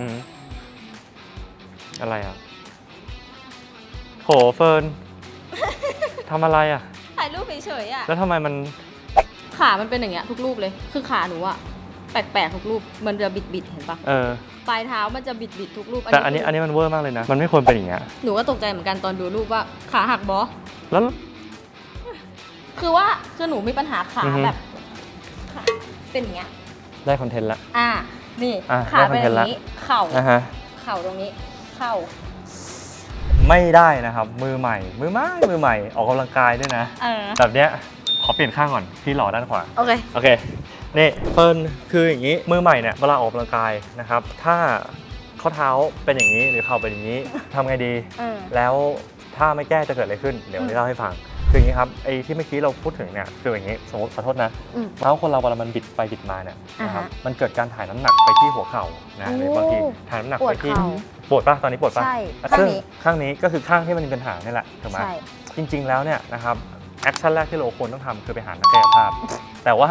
อืมอะไรอะ โหเฟิร์น ทำอะไรอะ ถ่ายรูปเฉยๆอะ แล้วทำไมมัน ขา มันเป็นอย่างเงี้ยทุกรูปเลย คือขาหนูอะแปลกๆทุกรูป มันจะบิดๆเห็นปะเออ ปลายเท้ามันจะบิดๆทุกรูปแต่อันนี้ อันนี้มันเวอร์มากเลยนะ มันไม่ควรเป็นอย่างเงี้ย หนูก็ตกใจเหมือนกันตอนดูรูปว่าขาหักบอแล้ว คือว่า คือหนูมีปัญหาขาอือฮึ แบบขาเป็นอย่างเงี้ย ได้คอนเทนต์ละ อ่า นี่อะขาได้เป็นอย่างคอนเทนต์ละนี้เข่านะฮะเข่าตรงนี้เข่าไม่ได้นะครับ มือใหม่ มือใหม่มือใหม่ออกกำลังกายด้วยนะเออแบบเนี้ยขอเปลี่ยนข้างก่อนพี่หล่อด้านขวาโอเคโอเคนี่เฟิร์นคืออย่างนี้มือใหม่เนี่ยเวลาออกกำลังกายนะครับ ถ้าข้อเท้าเป็นอย่างนี้หรือเข่าเป็นอย่างนี้ทำไงดีเออแล้วถ้าไม่แก้จะเกิดอะไรขึ้น เดี๋ยวอืมนี้เล่าให้ฟัง คืออย่างนี้ครับไอ้ที่เมื่อกี้เราพูดถึงเนี่ยคืออย่างนี้สมมติขอโทษนะอืมเท้าคนเราเวลามันบิดไปบิดมาเนี่ยนะครับอ่าฮะมันเกิดการถ่ายน้ำหนักไปที่หัวเข่านะหรือบางทีโอ้ถ่ายน้ำหนักปวไปดที่เข่า ปวดป่ะตอนนี้ปวดป่ะใช่ซึ่งข้างนี้ ข้างนี้ก็คือข้างที่มันมีปัญหานี่แหละถูกไหม ใช่ จริงๆ แล้วเนี่ยนะครับแอคชั่นแรกที่เราควรต้องทำคือไปหานักกายภาพ แต่ว่า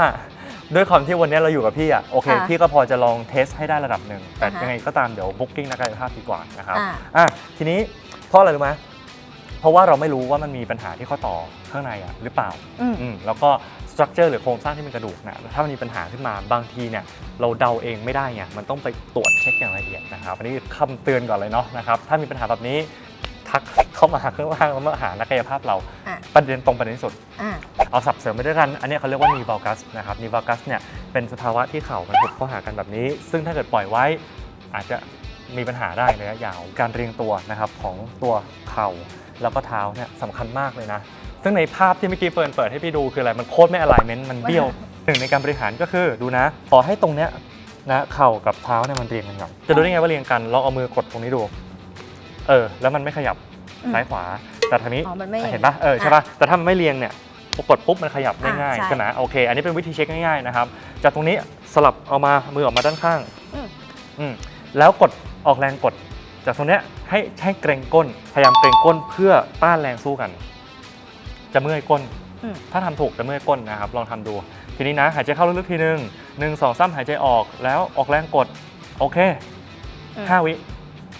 ด้วยความที่วันนี้เราอยู่กับพี่อะโอเค ค่ะพี่ก็พอจะลองเทสให้ได้ระดับหนึ่งแต่อ่าฮะ ยังไงก็ตามเดี๋ยวบุ๊กิ้งนักกายภาพดีกว่านะครับอ่า อะทีนี้เพราะอะไรรู้ไหม เพราะว่าเราไม่รู้ว่ามันมีปัญหาที่ข้อต่อข้างในอะหรือเปล่าอืม อืมแล้วก็สตรัคเจอร์หรือโครงสร้างที่เป็นกระดูกนะถ้ามันมีปัญหาขึ้นมาบางทีเนี่ยเราเดาเองไม่ได้ไงมันต้องไปตรวจเช็คอย่างละเอียดนะครับอันนี้คำเตือนก่อนเลยเนาะนะครับถ้ามีปัญหาแบบนี้ทักเข้ามาหาข้างล่างแล้วมาหานักกายภาพเราอะ ประเด็นตรงประเด็นที่สุด อ่า เอาสับเสริมไปด้วยกัน อันเนี้ยเขาเรียกว่านีว a ลกัสนะครับนีว a ลกัสเนี่ยเป็นสภาวะที่เข่ามันหุบเข้าหากันแบบนี้ ซึ่งถ้าเกิดปล่อยไว้ อาจจะมีปัญหาได้ในระยะยาว การเรียงตัวนะครับของตัวเข่า แล้วก็เท้าเนี่ยสำคัญมากเลยนะ ซึ่งในภาพที่เมื่อกี้เฟิร์นเปิดให้พี่ดูคืออะไร มันโคตรไม่ alignment มันเบี้ยวหนึ่งในการบริหารก็คือดูนะ ขอให้ตรงเนี้ยนะเข่ากับเท้าเนี่ยมันเรียงกันก่อนจะดูได้ไงว่าเรียงกันลองเอามือกดตรงนี้ดู เออ แล้วมันไม่ขยับอืมซ้ายขวา แต่ทางนี้อ๋อมันไม่เห็นปะเออใช่ปะแต่ถ้ามันไม่เรียงเนี่ยพอกดปุ๊บมันขยับได้อะง่ายใช่ใช่ไหมโอเค อันนี้เป็นวิธีเช็คง่ายๆนะครับ จากตรงนี้สลับเอามามือออกมาด้านข้างอืมอืมแล้วกดออกแรงกด จากตรงเนี้ยให้ให้เกรงก้น พยายามเกรงก้นเพื่อต้านแรงสู้กัน จะเมื่อยก้น อืม ถ้าทำถูกจะเมื่อยก้นนะครับ ลองทำดู ทีนี้นะ หายใจเข้าลึกๆทีหนึ่งหนึ่งสองสามหายใจออกแล้วออกแรงกด โอเคอืม ห้าวิ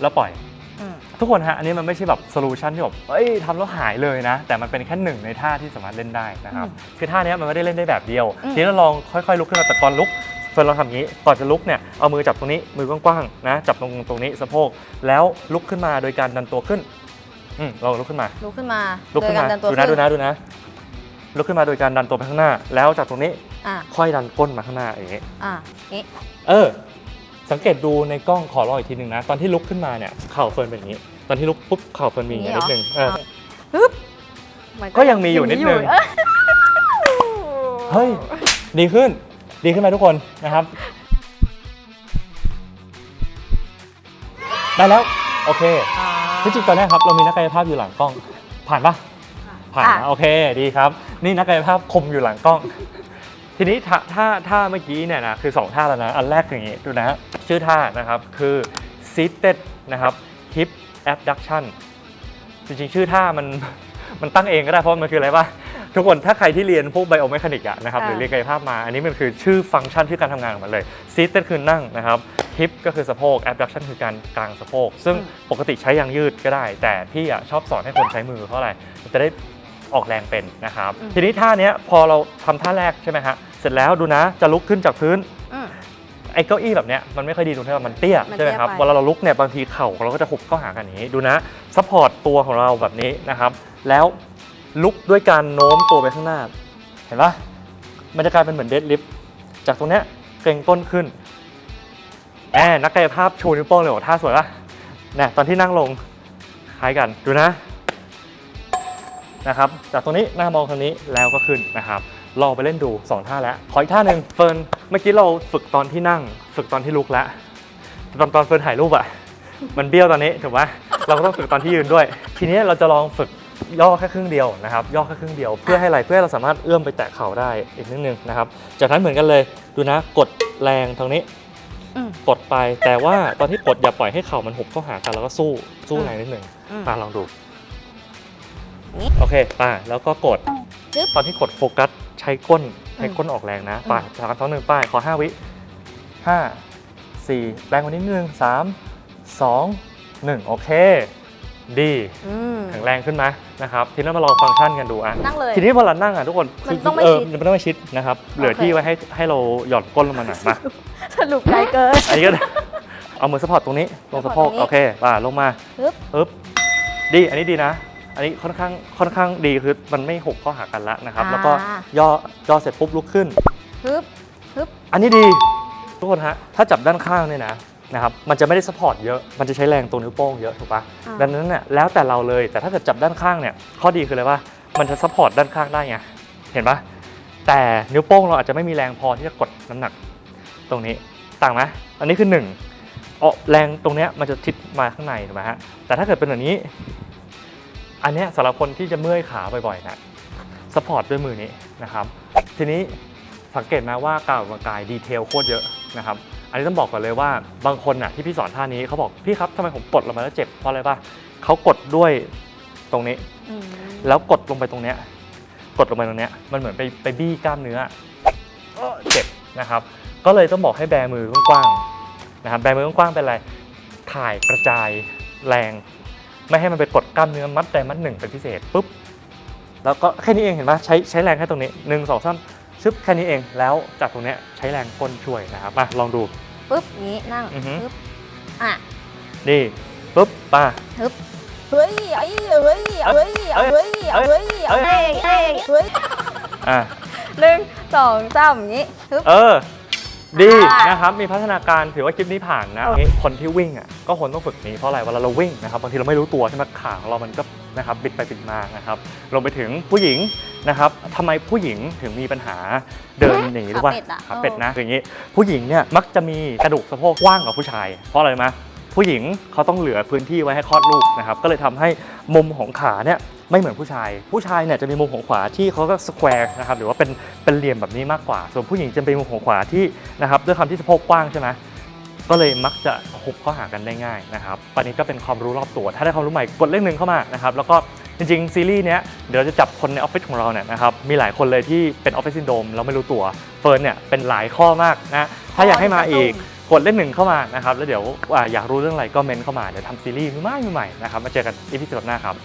แล้วปล่อย อืม ทุกคนฮะ อันนี้มันไม่ใช่แบบโซลูชันที่แบบเอ้ยทำแล้วหายเลยนะ แต่มันเป็นแค่หนึ่งในท่าที่สามารถเล่นได้นะครับอืมคือท่าเนี้ยมันไม่ได้เล่นได้แบบเดียว อืม ทีนี้เราลองค่อยๆ ลุกขึ้นมาแต่ก่อนลุก เฟิร์นลองทำอย่างนี้ก่อนจะลุกเนี่ยเอามือจับตรงนี้มือกว้างๆนะจับตรงตรงนี้สะโพกแล้วลุกขึ้นมาโดยการดันตัวขึ้นอืมลองลุกขึ้นมา ลุกขึ้นมาลุกขึ้นโดยมาการดันตัวดูนะขึ้ดูนะดูนะ ลุกขึ้นมาโดยการดันตัวไปข้างหน้า แล้วจากตรงนี้อ่าค่อยดันก้นมาข้างหน้าอย่างนี้อ่างี้เออ สังเกตดูในกล้องขอรออีกทีหนึ่งนะ ตอนที่ลุกขึ้นมาเนี่ยเข่าเฟิร์นเป็นอย่างนี้ ตอนที่ลุกปุ๊บเข่าเฟิร์นมีอย่างนี้นิดนึงเออฮึบมันก็ยังมีอยู่นิดนึงเอ้ยเฮ้ยดีขึ้น ดีขึ้นไหมทุกคนนะครับ ได้แล้ว โอเคอ่าที่จริงตอนนี้ครับเรามีนักกายภาพอยู่หลังกล้อง ผ่านปะผ่านอะนะโอเคดีครับ นี่นักกายภาพคมอยู่หลังกล้อง ทีนี้ถ้าถ้าถ้าเมื่อกี้เนี่ยนะคือ 2 ท่าแล้วนะ อันแรกคืออย่างนี้ดูนะชื่อท่านะครับคือ seated นะครับ hip abduction จริงๆ ชื่อท่ามันมันตั้งเองก็ได้เพราะมันคืออะไรวะ ทุกคนถ้าใครที่เรียนพวกไบโอเมคานิกอะนะครับอ่าหรือเรียนกายภาพมา อันนี้มันคือชื่อฟังก์ชันชื่อการทำงานของมันเลย seated คือนั่งนะครับ hip ก็คือสะโพก abduction คือการกางสะโพก ซึ่งปกติใช้ยางยืดก็ได้ แต่พี่อะชอบสอนให้คนใช้มือเพราะอะไรมันจะได้ออกแรงเป็นนะครับอืมทีนี้ท่าเนี้ยพอเราทำท่าแรกใช่ไหมฮะเสร็จแล้วดูนะจะลุกขึ้นจากพื้นอืมไอ้เก้าอี้แบบเนี้ยมันไม่ค่อยดีตรงที่ว่ามันเตี้ยมันใช่ไหมครับเตี้ยไปเวลาเราลุกเนี่ยบางทีเข่าของเราก็จะหุบเข้าหากันอย่างนี้ดูนะซัพพอร์ตตัวของเราแบบนี้นะครับ แล้ว ลุกด้วยการโน้มตัวไปข้างหน้า เห็นปะมันจะกลายเป็นเหมือนเดดลิฟต์จากตรงเนี้ยเกรงก้นขึ้นแอบนักกายภาพชูนิ้วโป้งเลยบอกท่าสวยปะเนี่ยตอนที่นั่งลงคล้ายกันดูนะนะครับ จากตรงนี้หน้ามองทางนี้แล้วก็ขึ้นนะครับลองไปเล่นดูสองท่าแล้ว ขออีกท่าหนึ่งเฟิร์นเมื่อกี้เราฝึกตอนที่นั่ง ฝึกตอนที่ลุกแล้วแต่ตอนตอนเฟิร์นถ่ายรูปอะมันเบี้ยวตอนนี้ถูกไหมเราก็ต้องฝึกตอนที่ยืนด้วย ทีนี้เราจะลองฝึก ย่อแค่ครึ่งเดียวนะครับย่อแค่ครึ่งเดียวเพื่อให้อะไรเพื่อให้เราสามารถเอื้อมไปแตะเข่าได้อีกนิดนึงนะครับ จากนั้นเหมือนกันเลยดูนะกดแรงทางนี้อืม กดไปแต่ว่าตอนที่กดอย่าปล่อยให้เข่ามันหุบเข้าหากันแล้วก็สู้สู้อืมแรงนิดหนึ่งอืมมาลองดูนี่โอเคไป่าแล้วก็กดจึ๊บตอนที่กดโฟกัสใช้ก้นใช้อืมก้นออกแรงนะอืมไป่าสามท้องหนึ่งไป้ายขอห้าวิห้าสี่แรงกว่านี้นิดนึงสามสองหนึ่งโอเค ดีอืม แข็งแรงขึ้นไหมนะครับทีนี้มาลองฟังก์ชันกันดูอะนั่งเลย ทีนี้พอเรานั่งอะทุกคนมันต้องไม่เออชิดมันต้องไม่ชิดนะครับเหลือโอเค ที่ไว้ให้ให้เราหย่อนก้นลงมาหน่อยมา สรุปไกลเกิน อันนี้ก็ เอามือสปอร์ตตรงนี้ลงสะโพกสปอร์ตตรงนี้โอเคป่าลงมาปึ๊บปึ๊บดีอันนี้ดีนะ อันนี้ค่อนข้างค่อนข้างดีคือมันไม่หกเข้าหากันละนะครับ แล้วก็ย่อย่อเสร็จปุ๊บลุกขึ้นปึ๊บปึ๊บอันนี้ดีทุกคนฮะถ้าจับด้านข้างเนี่ยนะ นะครับมันจะไม่ได้สปอร์ตเยอะมันจะใช้แรงตรงนิ้วโป้งเยอะถูกปะอ่า ดังนั้นเนี่ยแล้วแต่เราเลยแต่ถ้าเกิดจับด้านข้างเนี่ยข้อดีคืออะไรว่ามันจะสปอร์ตด้านข้างได้ไงเห็นปะแต่นิ้วโป้งเราอาจจะไม่มีแรงพอที่จะกดน้ำหนักตรงนี้ต่างไหมอันนี้คือหนึ่งเออแรงตรงเนี้ยมันจะทิศมาข้างในถูกไหมฮะแต่ถ้าเกิดเป็นแบบนี้ อันเนี้ยสำหรับคนที่จะเมื่อยขาบ่อยๆนะสปอร์ตด้วยมือนี้นะครับ ทีนี้ สังเกตไหมว่าการออกกำลังกายดีเทลโคตรเยอะนะครับอันนี้ต้องบอกก่อนเลยว่าบางคนน่ะที่พี่สอนท่านี้เขาบอกพี่ครับทำไมผมกดลงมาแล้วเจ็บเพราะอะไรป่ะเขากดด้วยตรงนี้ อืมแล้วกดลงไปตรงเนี้ยกดลงไปตรงเนี้ยมันเหมือนไปไปบี้กล้ามเนื้อเออเจ็บนะครับ ก็เลยต้องบอกให้แบมือกว้างๆนะครับแบมือกว้างๆเป็นอะไรถ่ายกระจายแรง ไม่ให้มันไปกดกล้ามเนื้อมัดใดมัดหนึ่งเป็นพิเศษปุ๊บแล้วก็แค่นี้เองเห็นปะใช้ใช้แรงแค่ตรงนี้หนึ่งสองสาม ชึบแค่นี้เองแล้วจากตรงเนี้ยใช้แรงก้นช่วยนะครับมาลองดูปึ๊บอย่างนี้นั่งอือฮึปึ๊บอะนี่ปุ๊บมา เฮ้ยไอ้เฮ้ยเฮ้ยเฮ้ยเฮ้ยเฮ้ย เฮ้ยเฮ้ยเฮ้ยอะหนึ่งสองสามอย่างนี้ปึ๊บ เออ ดีอ่านนะครับมีพัฒนาการถือว่าคลิปนี้ผ่านนะโอเค นี่คนที่วิ่งอะก็ควรต้องฝึกนี้เพราะอะไรเวลาเราวิ่งนะครับบางทีเราไม่รู้ตัวใช่ไหมขาของเรามันก็ นะครับบิดไปบิดมานะครับรวมไปถึงผู้หญิงนะครับทำไมผู้หญิงถึงมีปัญหาเดินอย่างนี้รู้ป่ะขาเป็ดอะขาเป็ดนะคืออย่างนี้ผู้หญิงเนี่ยมักจะมีกระดูกสะโพกกว้างกว่าผู้ชาย เพราะอะไรไหมผู้หญิงเขาต้องเหลือพื้นที่ไว้ให้คลอดลูกนะครับก็เลยทำให้มุมของขาเนี่ยไม่เหมือนผู้ชาย ผู้ชายเนี่ยจะมีมุมของขวาที่เขาก็สแควร์นะครับหรือว่าเป็นเป็นเหลี่ยมแบบนี้มากกว่า ส่วนผู้หญิงจะเป็นมุมของขวาที่นะครับด้วยความที่สะโพกกว้างใช่ไหม ก็เลยมักจะหุบเข้าหากันได้ง่ายนะครับตอนนี้ก็เป็นความรู้รอบตัว ถ้าได้ความรู้ใหม่กดเลขหนึ่งเข้ามานะครับ แล้วก็จริงๆซีรีส์เนี้ยเดี๋ยวเราจะจับคนในออฟฟิศของเราเนี่ยนะครับ มีหลายคนเลยที่เป็นออฟฟิศซินโดมเราไม่รู้ตัว เฟิร์นเนี่ยเป็นหลายข้อมากนะ ถ้าอยากให้มาอีกกดเลขหนึ่งเข้ามานะครับ แล้วเดี๋ยวออยากรู้เรื่องอะไรก็เมนเข้ามา เดี๋ยวทำซีรีส์ใหม่ๆนะครับ มาเจอกันอีพีสดหน้าครับ